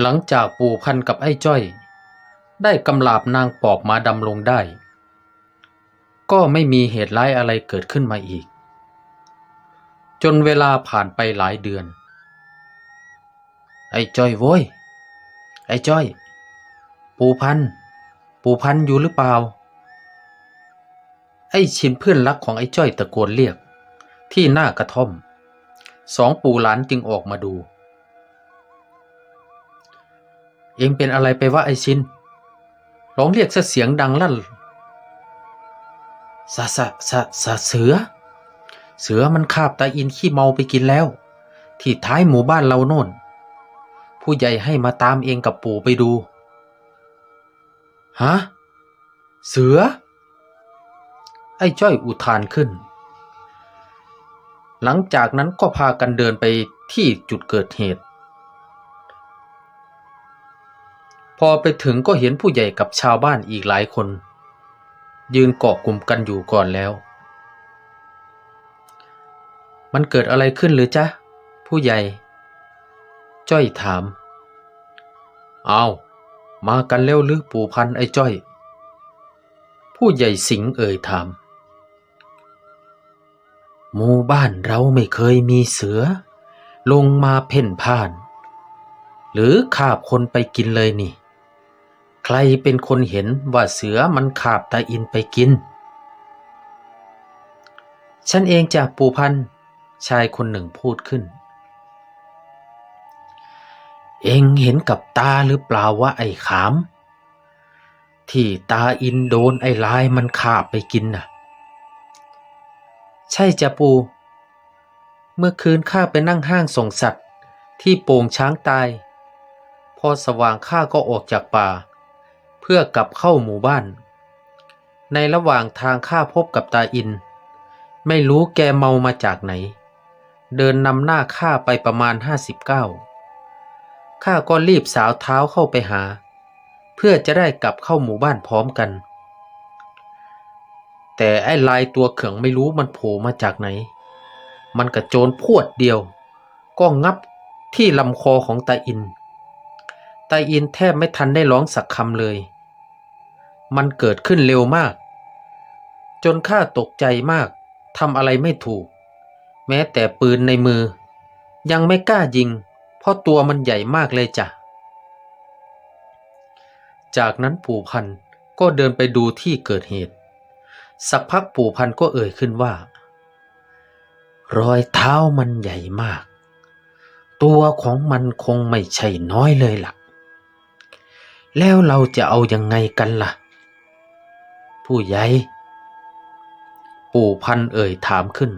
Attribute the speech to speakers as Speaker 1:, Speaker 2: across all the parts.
Speaker 1: หลังจากปู่พันกับไอ้จ้อย ได้กำลาบนางปอบมาดำลงได้ ก็ไม่มีเหตุร้ายอะไรเกิดขึ้นมาอีก จนเวลาผ่านไปหลายเดือน ไอ้จ้อยโว้ย ไอ้จ้อย ปู่พัน ปู่พันอยู่หรือเปล่า ไอ้ชินเพื่อนรักของไอ้จ้อยตะโกนเรียก ที่หน้ากระท่อม สองปู่หลานจึงออกมาดู เองเป็นอะไรไปวะไอชินร้องเรียกเสียงดังลั่นสะสะสะสะเสือ เสือมันคาบตาอินขี้เมาไปกินแล้ว ที่ท้ายหมู่บ้านเราโน่น ผู้ใหญ่ให้มาตามเองกับปู่ไปดูฮะเสือ ไอ้จ้อยอุทานขึ้น หลังจากนั้นก็พากันเดินไปที่จุดเกิดเหตุ อไปถึงก็เห็นผู้ใหญ่กับชาวบ้านอีกหลายคน ยืนเกาะกลุ่มกันอยู่ก่อนแล้ว มันเกิดอะไรขึ้นหรือจ๊ะ ผู้ใหญ่ จ้อยถาม เอามากันเร็วหรือปู่พันไอ้จ้อย ผู้ใหญ่สิงเอ่ยถามหมู่บ้านเราไม่เคยมีเสือ ลงมาเพ่นพ่าน หรือขาบคนไปกินเลยนี่ ใครเป็นคนเห็นว่าเสือมันขาบตาอินไปกิน ฉันเองจากปู่พันชายคนหนึ่งพูดขึ้น เองเห็นกับตาหรือเปล่าว่าไอ้ขาม ที่ตาอินโดนไอ้ลายมันขาบไปกินน่ะ ใช่จ้ะปูเมื่อคืนข้าไปนั่งห้างส่งสัตว์ที่โป่งช้างตาย พอสว่างข้าก็ออกจากป่า เพื่อกลับเข้าหมู่บ้าน ในระหว่างทางข้าพบกับตาอิน ไม่รู้แกเมามาจากไหน เดินนำหน้าข้าไปประมาณห้าสิบเก้าข้าก็รีบสาวเท้าเข้าไปหา เพื่อจะได้กลับเข้าหมู่บ้านพร้อมกัน แต่ไอ้ลายตัวเขืองไม่รู้มันโผล่มาจากไหน มันกระโจนพวดเดียว ก็งับที่ลำคอของตาอิน ตาอินแทบไม่ทันได้ร้องสักคำเลย มันเกิดขึ้นเร็วมาก จนข้าตกใจมากทำอะไรไม่ถูก แม้แต่ปืนในมือ ยังไม่กล้ายิง เพราะตัวมันใหญ่มากเลยจ้ะ จากนั้นปู่พันธ์ก็เดินไปดูที่เกิดเหตุ สักพักปู่พันธ์ก็เอ่ยขึ้นว่า รอยเท้ามันใหญ่มาก ตัวของมันคงไม่ใช่น้อยเลยล่ะ แล้วเราจะเอายังไงกันล่ะ ผู้ใหญ่ปู่พันเอ่ยถามขึ้น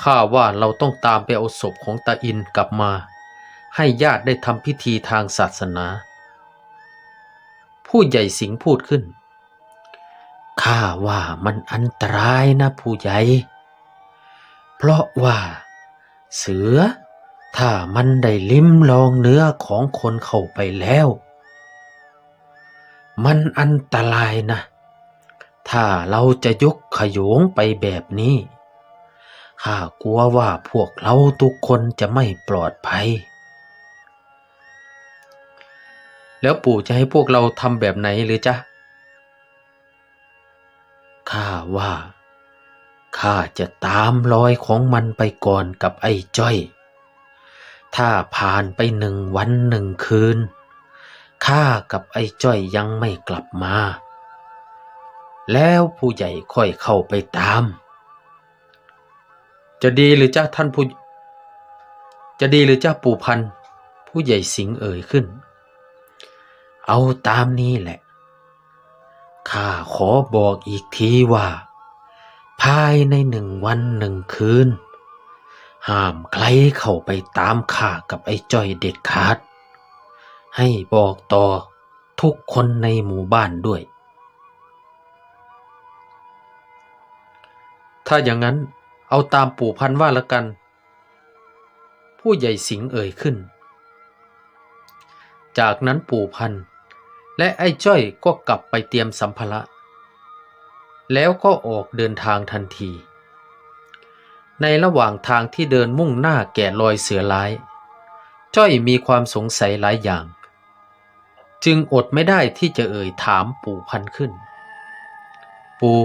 Speaker 1: ข้าว่าเราต้องตามไปเอาศพของตาอินกลับมา ให้ญาติได้ทำพิธีทางศาสนา ผู้ใหญ่สิงพูดขึ้น ข้าว่ามันอันตรายนะผู้ใหญ่ เพราะว่าเสือถ้ามันได้ลิ้มลองเนื้อของคนเข้าไปแล้ว มันอันตรายนะ ถ้าเราจะยกขโยงไปแบบนี้ ข้ากลัวว่าพวกเราทุกคนจะไม่ปลอดภัย แล้วปู่จะให้พวกเราทำแบบไหนหรือจ๊ะ ข้าว่า ข้าจะตามรอยของมันไปก่อนกับไอ้จ้อย ถ้าผ่านไปหนึ่งวันหนึ่งคืน ข้ากับไอ้จ้อยยังไม่กลับมา แล้วผู้ใหญ่ค่อยเข้าไปตาม จะดีหรือจ้าท่านผู้ จะดีหรือจ้าปู่พัน ผู้ใหญ่สิงเอ่ยขึ้น เอาตามนี้แหละ ข้าขอบอกอีกทีว่า ภายในหนึ่งวันหนึ่งคืน ห้ามใครเข้าไปตามข้ากับไอ้จ้อยเด็ดขาด ให้บอกต่อทุกคนในหมู่บ้านด้วย ถ้าอย่างนั้นเอาตามปู่พันธ์ว่าละกัน ผู้ใหญ่สิงเอ่ยขึ้น จากนั้นปู่พันธ์และไอ้จ้อยก็กลับไปเตรียมสัมภาระแล้วก็ออกเดินทางทันที ในระหว่างทางที่เดินมุ่งหน้าแก่รอยเสือร้าย จ้อยมีความสงสัยหลายอย่าง จึงอดไม่ได้ที่จะเอ่ยถามปู่พันขึ้น ปู่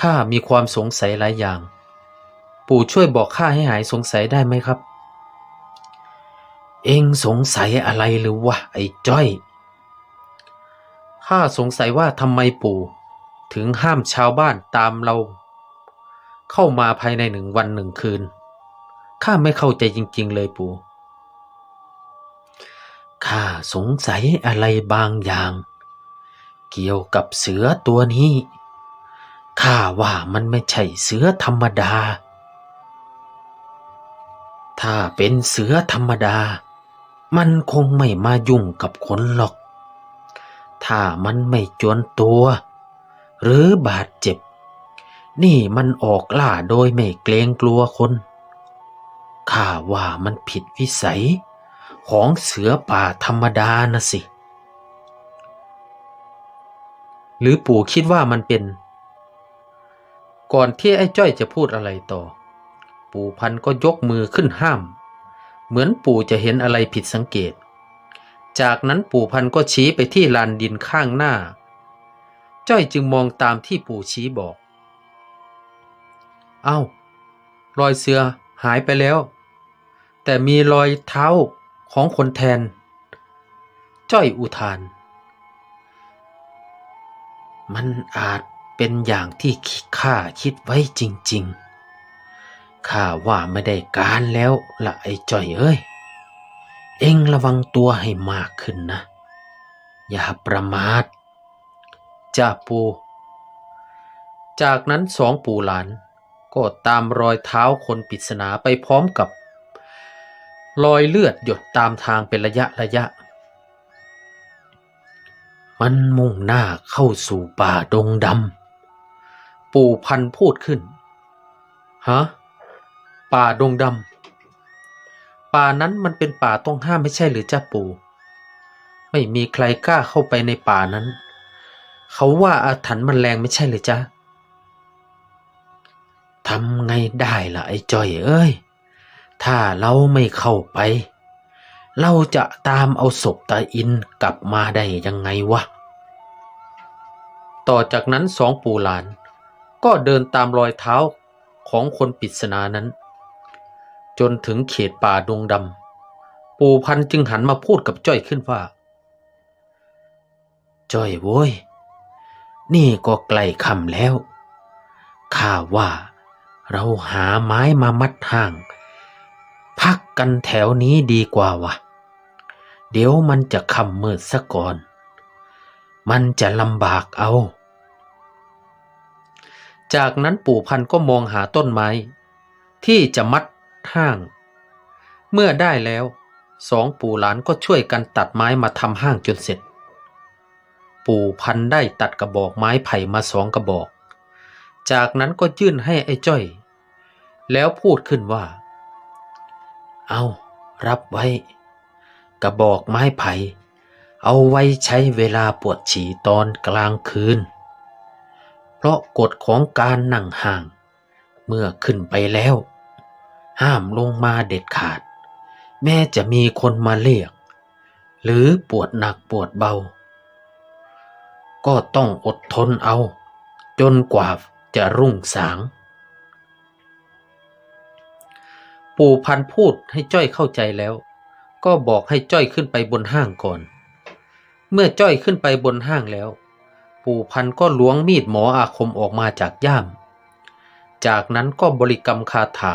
Speaker 1: ข้ามีความสงสัยหลายอย่าง ปู่ช่วยบอกข้าให้หายสงสัยได้ไหมครับ เองสงสัยอะไรหรือวะไอ้จ้อยข้าสงสัยว่าทำไมปู่ ถึงห้ามชาวบ้านตามเรา เข้ามาภายในหนึ่งวันหนึ่งคืนข้าไม่เข้าใจจริง ๆ เลยปู่ ข้าสงสัยอะไรบางอย่าง เกี่ยวกับเสือตัวนี้ ข้าว่ามันไม่ใช่เสือธรรมดา ถ้าเป็นเสือธรรมดา มันคงไม่มายุ่งกับคนหรอก ถ้ามันไม่จวนตัว หรือบาดเจ็บ นี่มันออกล่าโดยไม่เกรงกลัวคน ข้าว่ามันผิดวิสัย ของเสือป่าธรรมดานะสิ หรือปู่คิดว่ามันเป็น ก่อนที่ไอ้จ้อยจะพูดอะไรต่อ ปู่พันก็ยกมือขึ้นห้าม เหมือนปู่จะเห็นอะไรผิดสังเกต จากนั้นปู่พันก็ชี้ไปที่ลานดินข้างหน้า จ้อยจึงมองตามที่ปู่ชี้บอก เอ้ารอยเสือหายไปแล้ว แต่มีรอยเท้า ของคนแทน จ้อยอุทาน มันอาจเป็นอย่างที่ข้าคิดไว้จริง ๆ ข้าว่าไม่ได้การแล้วละไอ้จ้อยเอ้ย เอ็งระวังตัวให้มากขึ้นนะ อย่าประมาทจ้าปู จากนั้นสองปู่หลานก็ตามรอยเท้าคนปริศนาไปพร้อมกับ รอยเลือดหยดตามทางเป็นระยะระยะ มันมุ่งหน้าเข้าสู่ป่าดงดำ ปู่พันธุ์พูดขึ้น ฮะ ป่าดงดำ ป่านั้นมันเป็นป่าต้องห้ามไม่ใช่หรือจ้าปู่ ไม่มีใครกล้าเข้าไปในป่านั้น เขาว่าอาถรรพ์มันแรงไม่ใช่หรือจ๊ะทำไงได้ล่ะไอ้จอยเอ้ย ถ้าเราไม่เข้าไป เราจะตามเอาศพตาอินกลับมาได้ยังไงวะ ต่อจากนั้นสองปู่หลาน ก็เดินตามรอยเท้าของคนปริศนานั้น จนถึงเขตป่าดงดำปู่พันธุ์จึงหันมาพูดกับจ้อยขึ้นว่า จ้อยโว้ย นี่ก็ใกล้ค่ำแล้ว ข้าว่าเราหาไม้มามัดห่าง พักกันแถวนี้ดีกว่าวะเดี๋ยวมันจะค่ำมืดซะก่อน มันจะลำบากเอา จากนั้นปู่พันธ์ก็มองหาต้นไม้ ที่จะมัดห้าง เมื่อได้แล้วสองปู่หลานก็ช่วยกันตัดไม้มาทำห้างจนเสร็จ ปู่พันธ์ได้ตัดกระบอกไม้ไผ่มาสองกระบอก จากนั้นก็ยื่นให้ไอ้จ้อย แล้วพูดขึ้นว่า เอารับไว้ กระบอกไม้ไผ่ เอาไว้ใช้เวลาปวดฉี่ตอนกลางคืน เพราะกฎของการนั่งห่าง เมื่อขึ้นไปแล้ว ห้ามลงมาเด็ดขาด แม้จะมีคนมาเรียก หรือปวดหนักปวดเบา ก็ต้องอดทนเอา จนกว่าจะรุ่งสาง ปู่พันพูดให้จ้อยเข้าใจแล้ว ก็บอกให้จ้อยขึ้นไปบนห้างก่อน เมื่อจ้อยขึ้นไปบนห้างแล้ว ปู่พันก็ล้วงมีดหมออาคมออกมาจากย่าม จากนั้นก็บริกรรมคาถา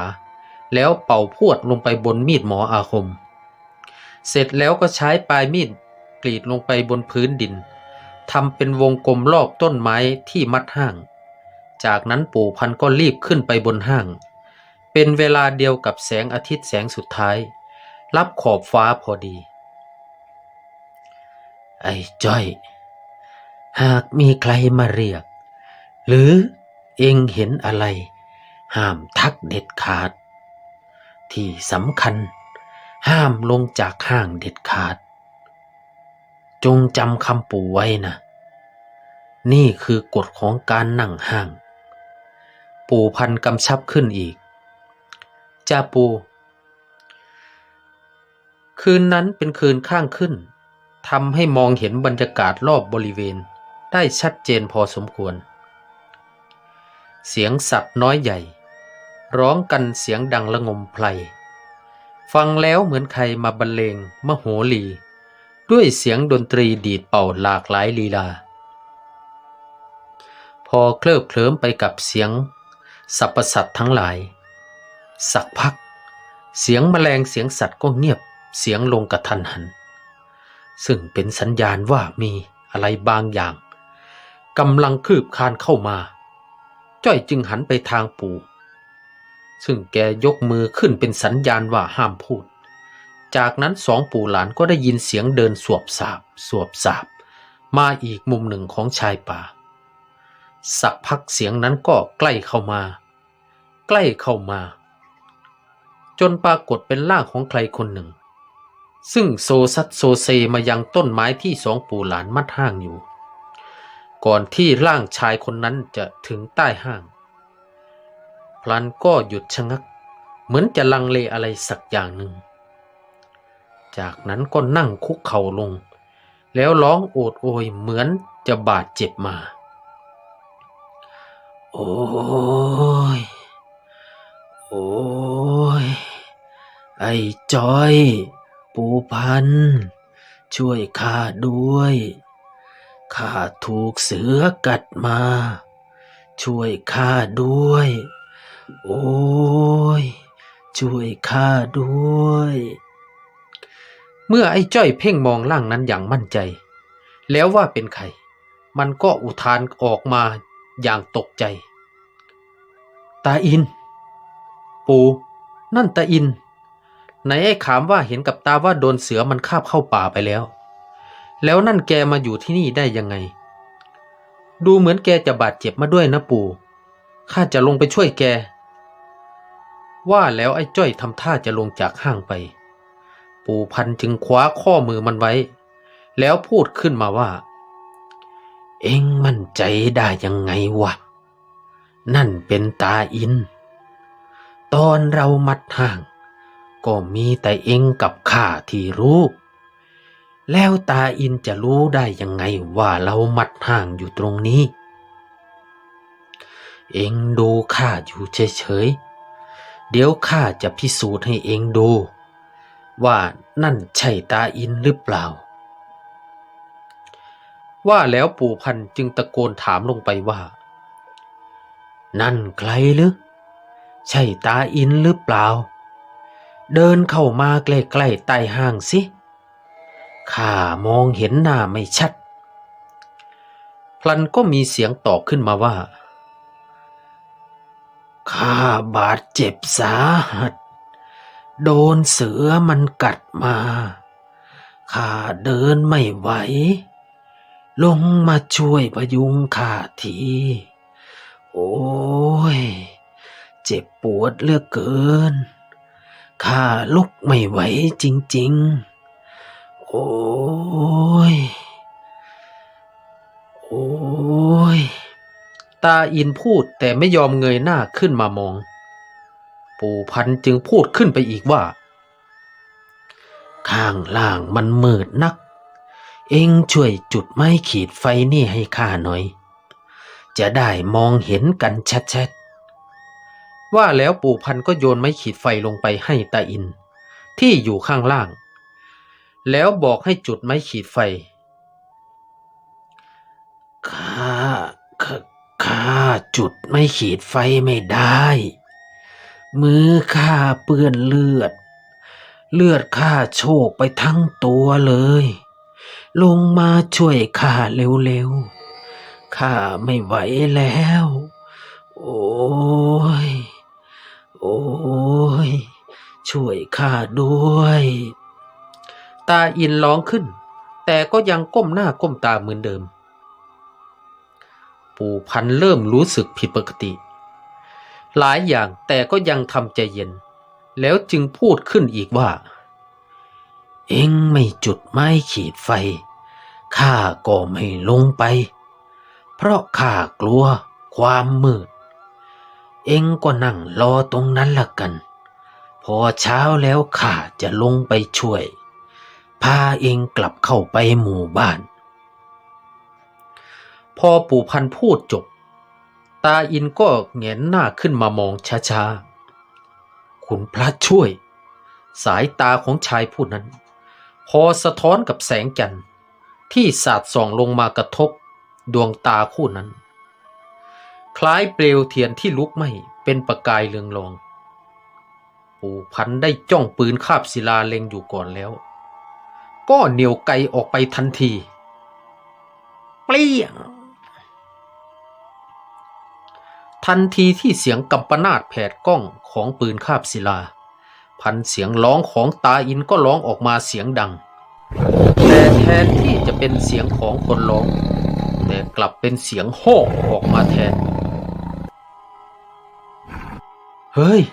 Speaker 1: แล้วเป่าพวดลงไปบนมีดหมออาคม เสร็จแล้วก็ใช้ปลายมีดกรีดลงไปบนพื้นดินทำเป็นวงกลมรอบต้นไม้ที่มัดห้าง จากนั้นปู่พันก็รีบขึ้นไปบนห้าง เป็นเวลาเดียวกับแสงอาทิตย์แสงสุดท้าย รับขอบฟ้าพอดี ไอ้จ้อย หากมีใครมาเรียก หรือเองเห็นอะไร ห้ามทักเด็ดขาด ที่สำคัญ ห้ามลงจากห้างเด็ดขาด จงจำคำปู่ไว้นะ นี่คือกฎของการนั่งห้าง ปู่พันธ์กำชับขึ้นอีก จาปู คืนนั้นเป็นคืนข้างขึ้นทำให้มองเห็นบรรยากาศรอบบริเวณได้ชัดเจนพอสมควร เสียงสัตว์น้อยใหญ่ ร้องกันเสียงดังละงมไพลฟังแล้วเหมือนใครมาบรรเลงมโหรี ด้วยเสียงดนตรีดีดเป่าหลากหลายลีลา พอเคลิบเคลิ้มไปกับเสียงสรรพสัตว์ทั้งหลาย สักพัก เสียงแมลงเสียงสัตว์ก็เงียบเสียงลงกระทันหัน ซึ่งเป็นสัญญาณว่ามีอะไรบางอย่างกำลังคืบคลานเข้ามา จ้อยจึงหันไปทางปู่ ซึ่งแกยกมือขึ้นเป็นสัญญาณว่าห้ามพูด จากนั้นสองปู่หลานก็ได้ยินเสียงเดินสวบสาบ สวบสาบ มาอีกมุมหนึ่งของชายป่า สักพักเสียงนั้นก็ใกล้เข้ามา ใกล้เข้ามา จนปรากฏเป็นร่างของใครคนหนึ่ง ซึ่งโซซัดโซเซมายังต้นไม้ที่สองปู่หลานมัดห้างอยู่ ก่อนที่ร่างชายคนนั้นจะถึงใต้ห้าง พลันก็หยุดชะงัก เหมือนจะลังเลอะไรสักอย่างหนึ่ง จากนั้นก็นั่งคุกเข่าลง แล้วร้องโอดโอยเหมือนจะบาดเจ็บมา โอ้ย โอ้ย ไอ้จอย ปูพัน ช่วยข้าด้วยข้าถูกเสือกัดมา ช่วยข้าด้วย โอ้ย ช่วยข้าด้วย เมื่อไอ้จ้อยเพ่งมองร่างนั้นอย่างมั่นใจ แล้วว่าเป็นใคร มันก็อุทานออกมาอย่างตกใจ ตาอิน ปู นั่นตาอิน ไหนไอ้ขามว่าเห็นกับตาว่าโดนเสือมันคาบเข้าป่าไปแล้ว แล้วนั่นแกมาอยู่ที่นี่ได้ยังไง ดูเหมือนแกจะบาดเจ็บมาด้วยนะปู่ ข้าจะลงไปช่วยแก ว่าแล้วไอ้จ้อยทำท่าจะลงจากห้างไป ปู่พันจึงคว้าข้อมือมันไว้ แล้วพูดขึ้นมาว่า เอ็งมั่นใจได้ยังไงวะ นั่นเป็นตาอิน ตอนเรามัดห่าง ก็มีแต่เองกับข้าที่รู้ แล้วตาอินจะรู้ได้ยังไงว่าเรามัดห่างอยู่ตรงนี้ เองดูข้าอยู่เฉยๆ เดี๋ยวข้าจะพิสูจน์ให้เองดู ว่านั่นใช่ตาอินหรือเปล่า ว่าแล้วปู่พันธุ์จึงตะโกนถามลงไปว่า นั่นใครหรือ ใช่ตาอินหรือเปล่า เดินเข้ามาใกล้ๆใต้ห้างสิ ข้ามองเห็นหน้าไม่ชัด พลันก็มีเสียงตอบขึ้นมาว่า ข้าบาดเจ็บสาหัส โดนเสือมันกัดมา ข้าเดินไม่ไหว ลงมาช่วยพยุงข้าที โอ้ย เจ็บปวดเหลือเกิน ข้าลุกไม่ไหวจริง ๆ โอ้ย โอ้ย ตาอินพูดแต่ไม่ยอมเงยหน้าขึ้นมามอง ปู่พันจึงพูดขึ้นไปอีกว่า ข้างล่างมันมืดนัก เอ็งช่วยจุดไม้ขีดไฟนี่ให้ข้าหน่อย จะได้มองเห็นกันชัดๆ ว่าแล้วปู่พันธุ์ก็โยนไม้ขีดไฟลงไปให้ตาอิน ที่อยู่ข้างล่าง แล้วบอกให้จุดไม้ขีดไฟ ข้าข้าข้าจุดไม่ขีดไฟไม่ได้ มือข้าเปื้อนเลือด เลือดข้าโชกไปทั้งตัวเลย ลงมาช่วยข้าเร็วๆข้าไม่ไหวแล้ว โอ้ย อ้ย ช่วยข้าด้วย ตาอินร้องขึ้น แต่ก็ยังก้มหน้าก้มตาเหมือนเดิม ปู่พันเริ่มรู้สึกผิดปกติ หลายอย่างแต่ก็ยังทำใจเย็น แล้วจึงพูดขึ้นอีกว่า เอ็งไม่จุดไม้ขีดไฟ ข้าก็ไม่ลงไป เพราะข้ากลัวความมืด เองก็นั่งรอตรงนั้นละกัน พอเช้าแล้วข้าจะลงไปช่วย พาเองกลับเข้าไปหมู่บ้าน พอปู่พันธุ์พูดจบ ตาอินก็แงนหน้าขึ้นมามองช้าๆคุณพระช่วย สายตาของชายผู้นั้น พอสะท้อนกับแสงจันทร์ที่สาดส่องลงมากระทบดวงตาคู่นั้น คล้ายเปลวเทียนที่ลุกไหม้เป็นประกายเรืองรอง ปู่พันได้จ้องปืนคาบศิลาเล็งอยู่ก่อนแล้ว ก็เหนียวไกออกไปทันทีเปลี่ยงทันทีที่เสียงกำปนาดแผดกล้องของปืนคาบศิลา พันเสียงร้องของตาอินก็ร้องออกมาเสียงดัง แต่แทนที่จะเป็นเสียงของคนร้อง แต่กลับเป็นเสียงโห่ออกมาแทน เฮ้ย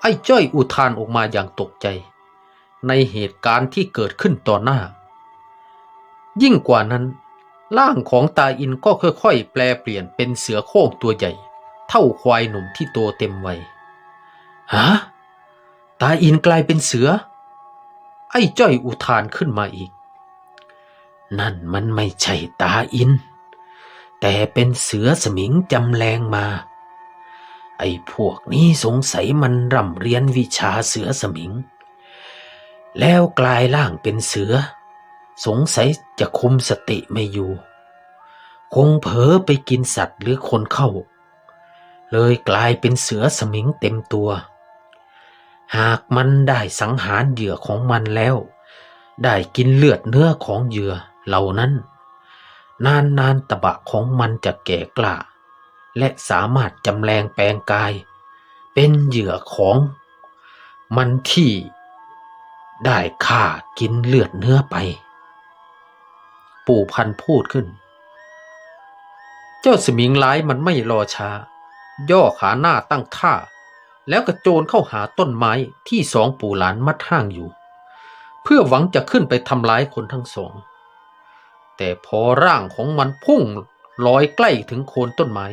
Speaker 1: ไอ้จ้อยอุทานออกมาอย่างตกใจ ในเหตุการณ์ที่เกิดขึ้นต่อหน้า ยิ่งกว่านั้น ร่างของตาอินก็ค่อยๆ แปลเปลี่ยนเป็นเสือโคร่งตัวใหญ่ เท่าควายหนุ่มที่โตเต็มวัยฮะตาอินกลายเป็นเสือ ไอ้จ้อยอุทานขึ้นมาอีก นั่นมันไม่ใช่ตาอิน แต่เป็นเสือสมิงจำแรงมา ไอ้พวกนี้สงสัยมันร่ำเรียนวิชาเสือสมิง แล้วกลายร่างเป็นเสือ สงสัยจะคุมสติไม่อยู่ คงเผลอไปกินสัตว์หรือคนเข้า เลยกลายเป็นเสือสมิงเต็มตัว หากมันได้สังหารเหยื่อของมันแล้ว ได้กินเลือดเนื้อของเหยื่อเหล่านั้น นานนานตะบะของมันจะแก่กล้า และสามารถจำแรงแปลงกาย เป็นเหยื่อของมันที่ได้ฆ่ากินเลือดเนื้อไป ปู่พันธุ์พูดขึ้น เจ้าสมิงร้ายมันไม่รอช้า ย่อขาหน้าตั้งท่า แล้วกระโจนเข้าหาต้นไม้ที่สองปู่หลานมัดห้างอยู่ เพื่อหวังจะขึ้นไปทำร้ายคนทั้งสอง แต่พอร่างของมันพุ่งลอยใกล้ถึงโคนต้นไม้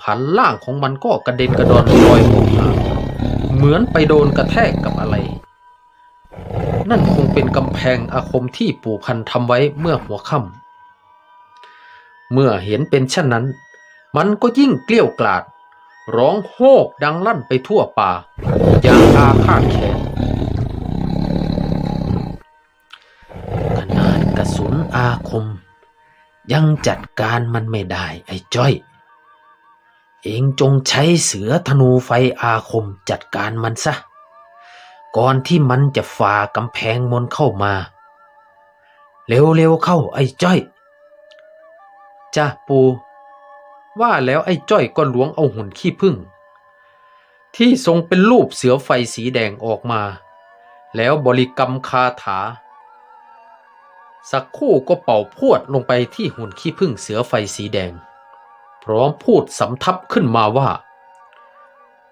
Speaker 1: ผันร่างของมันก็กระเด็นกระดอนลอยออกมาเหมือนไปโดนกระแทกกับอะไร นั่นคงเป็นกำแพงอาคมที่ปู่พันทำไว้เมื่อหัวค่ำเมื่อเห็นเป็นเช่นนั้น มันก็ยิ่งเกลี้ยวกล่อดร้องโฮกดังลั่นไปทั่วป่า อย่างอาฆาตแค้นขนาดกระสุนอาคม ยังจัดการมันไม่ได้ไอ้จ้อย เองจงใช้เสือธนูไฟอาคมจัดการมันซะ ก่อนที่มันจะฝ่ากำแพงมนเข้ามา เร็วๆเข้าไอ้จ้อยจ้าปู ว่าแล้วไอ้จ้อยก็ล้วงเอาหุ่นขี้ผึ้งที่ทรงเป็นรูปเสือไฟสีแดงออกมา แล้วบริกรรมคาถา สักคู่ก็เป่าพวดลงไปที่หุ่นขี้ผึ้งเสือไฟสีแดง ร้อมพูดสำทับขึ้นมาว่า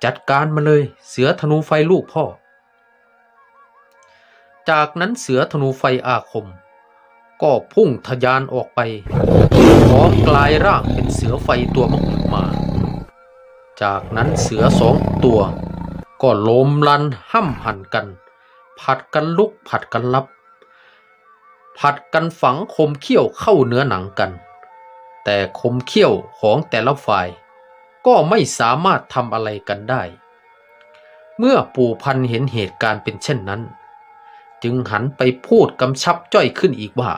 Speaker 1: จัดการมาเลยเสือธนูไฟลูกพ่อ จากนั้นเสือธนูไฟอาคม ก็พุ่งทะยานออกไปพร้อมกลายร่างเป็นเสือไฟตัวมหึมา จากนั้นเสือสองตัว ก็โลมลันห้ำหันกัน ผัดกันลุกผัดกันลับ ผัดกันฝังคมเขี้ยวเข้าเนื้อหนังกัน แต่คมเขี้ยวของแต่ละฝ่าย ก็ไม่สามารถทำอะไรกันได้ เมื่อปู่พันเห็นเหตุการณ์เป็นเช่นนั้น จึงหันไปพูดกำชับจ้อยขึ้นอีกว่า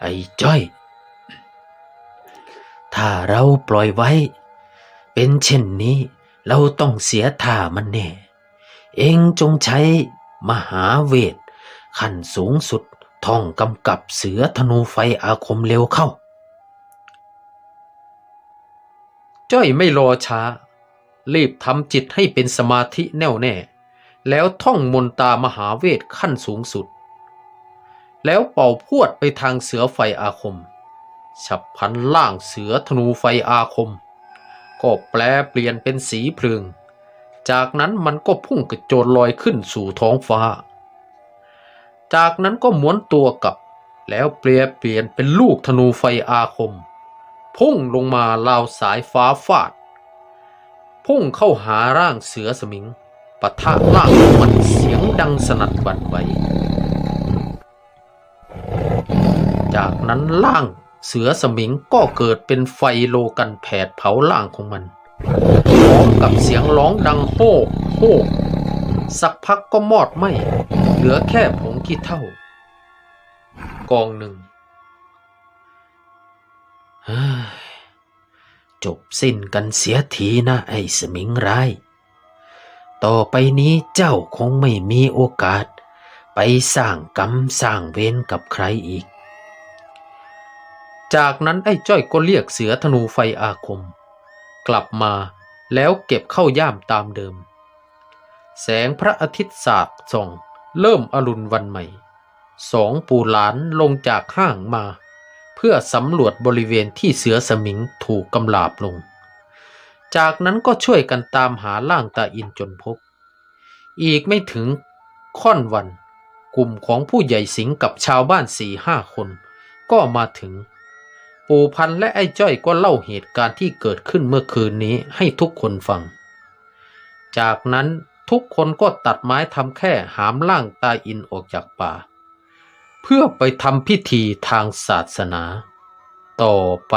Speaker 1: ไอ้จ้อย ถ้าเราปล่อยไว้ เป็นเช่นนี้เราต้องเสียท่ามันแน่ เองจงใช้มหาเวทขั้นสูงสุดท่องกำกับเสือธนูไฟอาคมเร็วเข้า จ้อยไม่รอช้า รีบทำจิตให้เป็นสมาธิแน่วแน่ แล้วท่องมนตามหาเวทขั้นสูงสุด แล้วเป่าพวดไปทางเสือไฟอาคม ฉับพันล่างเสือธนูไฟอาคม ก็แปลเปลี่ยนเป็นสีเพลิง จากนั้นมันก็พุ่งกระโจนลอยขึ้นสู่ท้องฟ้า จากนั้นก็ม้วนตัวกลับ แล้วเปลี่ยนเปลี่ยนเป็นลูกธนูไฟอาคม พุ่งลงมาราวสายฟ้าฟาด พุ่งเข้าหาร่างเสือสมิงปะทะร่างของมันเสียงดังสนั่นวันไหวจากนั้นล่างเสือสมิงก็เกิดเป็นไฟโลกันแผดเผาล่างของมันพร้อมกับเสียงร้องดังโฮ่โฮ่สักพักก็มอดไหมเหลือแค่ผงขี้เท่ากองหนึ่ง จบสิ้นกันเสียทีนะไอ้สมิงร้าย ต่อไปนี้เจ้าคงไม่มีโอกาส ไปสร้างกรรมสร้างเวรกับใครอีก จากนั้นไอ้จ้อยก็เรียกเสือธนูไฟอาคม กลับมาแล้วเก็บเข้าย่ามตามเดิม แสงพระอาทิตย์สาดส่อง เริ่มอรุณวันใหม่ สองปู่หลานลงจากห้างมา พื่อสำรวจบริเวณที่เสือสมิงถูกกำลาบลง จากนั้นก็ช่วยกันตามหาล่างตาอินจนพบ อีกไม่ถึงค่อนวัน กลุ่มของผู้ใหญ่สิงกับชาวบ้านสี่ห้าคน ก็มาถึง ปู่พันและไอ้จ้อยก็เล่าเหตุการณ์ที่เกิดขึ้นเมื่อคืนนี้ให้ทุกคนฟัง จากนั้นทุกคนก็ตัดไม้ทำแค่หามล่างตาอินออกจากป่า เพื่อไปทำพิธีทางศาสนา ต่อไป